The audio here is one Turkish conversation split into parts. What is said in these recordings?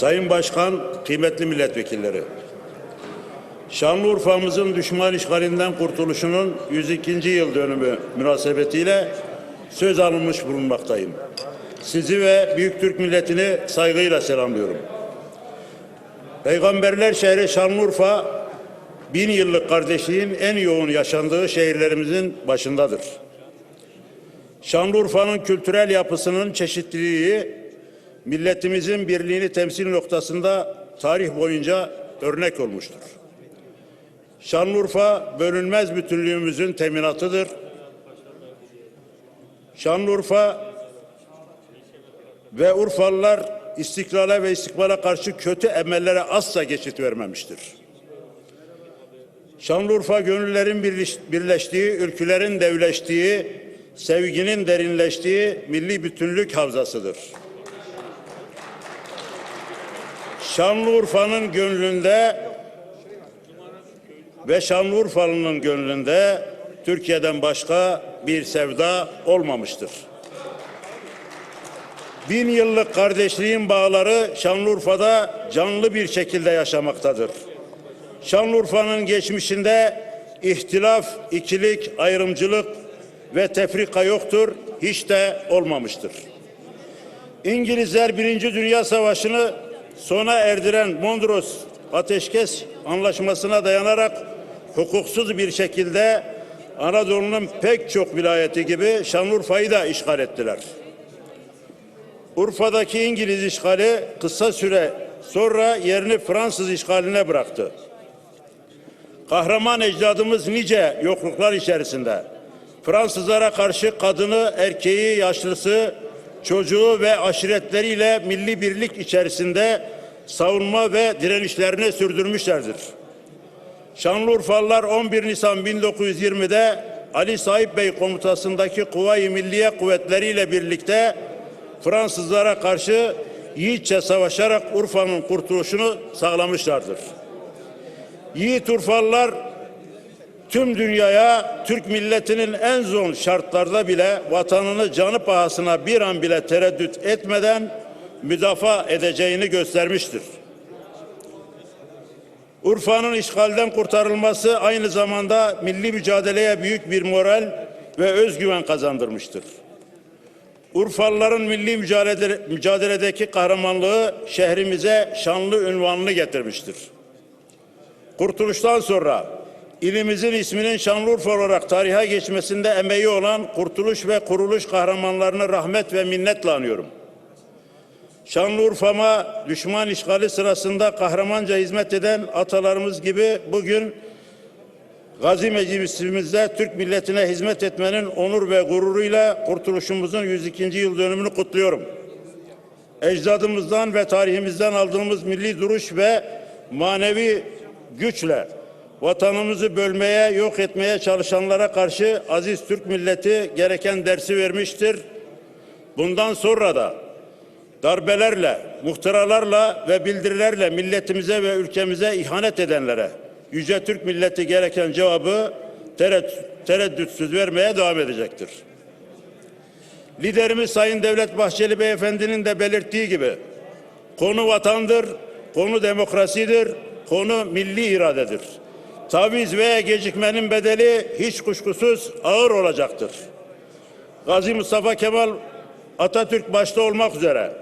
Sayın Başkan, kıymetli milletvekilleri. Şanlıurfa'mızın düşman işgalinden kurtuluşunun 102. yıl dönümü münasebetiyle söz alınmış bulunmaktayım. Sizi ve Büyük Türk milletini saygıyla selamlıyorum. Peygamberler şehri Şanlıurfa, bin yıllık kardeşliğin en yoğun yaşandığı şehirlerimizin başındadır. Şanlıurfa'nın kültürel yapısının çeşitliliği, milletimizin birliğini temsil noktasında tarih boyunca örnek olmuştur. Şanlıurfa bölünmez bütünlüğümüzün teminatıdır. Şanlıurfa ve Urfalılar istiklale ve istikbala karşı kötü emellere asla geçit vermemiştir. Şanlıurfa gönüllerin birleş- birleştiği, ülkülerin devleştiği, sevginin derinleştiği milli bütünlük havzasıdır. Şanlıurfa'nın gönlünde ve Şanlıurfalı'nın gönlünde Türkiye'den başka bir sevda olmamıştır. Bin yıllık kardeşliğin bağları Şanlıurfa'da canlı bir şekilde yaşamaktadır. Şanlıurfa'nın geçmişinde ihtilaf, ikilik, ayrımcılık ve tefrika yoktur, hiç de olmamıştır. İngilizler Birinci Dünya Savaşı'nı sona erdiren Mondros Ateşkes Anlaşması'na dayanarak hukuksuz bir şekilde Anadolu'nun pek çok vilayeti gibi Şanlıurfa'yı da işgal ettiler. Urfa'daki İngiliz işgali kısa süre sonra yerini Fransız işgaline bıraktı. Kahraman ecdadımız nice yokluklar içerisinde Fransızlara karşı kadını, erkeği, yaşlısı, çocuğu ve aşiretleriyle milli birlik içerisinde savunma ve direnişlerini sürdürmüşlerdir. Şanlıurfalılar 11 Nisan 1920'de Ali Sahip Bey komutasındaki Kuvayi Milliye kuvvetleriyle birlikte Fransızlara karşı yiğitçe savaşarak Urfa'nın kurtuluşunu sağlamışlardır. Yiğit Urfalılar tüm dünyaya Türk milletinin en zor şartlarda bile vatanını canı pahasına bir an bile tereddüt etmeden müdafaa edeceğini göstermiştir. Urfa'nın işgalden kurtarılması aynı zamanda milli mücadeleye büyük bir moral ve özgüven kazandırmıştır. Urfalıların milli mücadele, mücadeledeki kahramanlığı şehrimize şanlı ünvanını getirmiştir. Kurtuluştan sonra ilimizin isminin Şanlıurfa olarak tarihe geçmesinde emeği olan kurtuluş ve kuruluş kahramanlarını rahmet ve minnetle anıyorum. Şanlıurfa'ma düşman işgali sırasında kahramanca hizmet eden atalarımız gibi bugün Gazi Meclisimizde Türk milletine hizmet etmenin onur ve gururuyla kurtuluşumuzun 102. yıl dönümünü kutluyorum. Ecdadımızdan ve tarihimizden aldığımız milli duruş ve manevi güçle vatanımızı bölmeye, yok etmeye çalışanlara karşı aziz Türk milleti gereken dersi vermiştir. Bundan sonra da darbelerle, muhtıralarla ve bildirilerle milletimize ve ülkemize ihanet edenlere Yüce Türk milleti gereken cevabı tereddüt, tereddütsüz vermeye devam edecektir. Liderimiz Sayın Devlet Bahçeli Beyefendi'nin de belirttiği gibi konu vatandır, konu demokrasidir, konu milli iradedir. Taviz veya gecikmenin bedeli hiç kuşkusuz ağır olacaktır. Gazi Mustafa Kemal Atatürk başta olmak üzere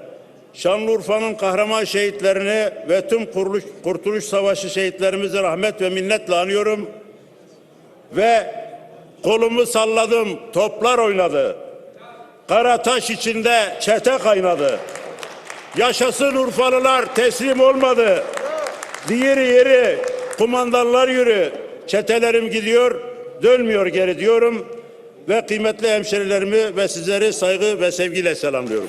Şanlıurfa'nın kahraman şehitlerini ve tüm kuruluş, Kurtuluş Savaşı şehitlerimizi rahmet ve minnetle anıyorum. Ve kolumu salladım, toplar oynadı. Karataş içinde çete kaynadı. Yaşasın Urfalılar teslim olmadı. Diğeri yeri, kumandanlar yürü. Çetelerim gidiyor, dönmüyor geri diyorum. Ve kıymetli hemşerilerimi ve sizleri saygı ve sevgiyle selamlıyorum.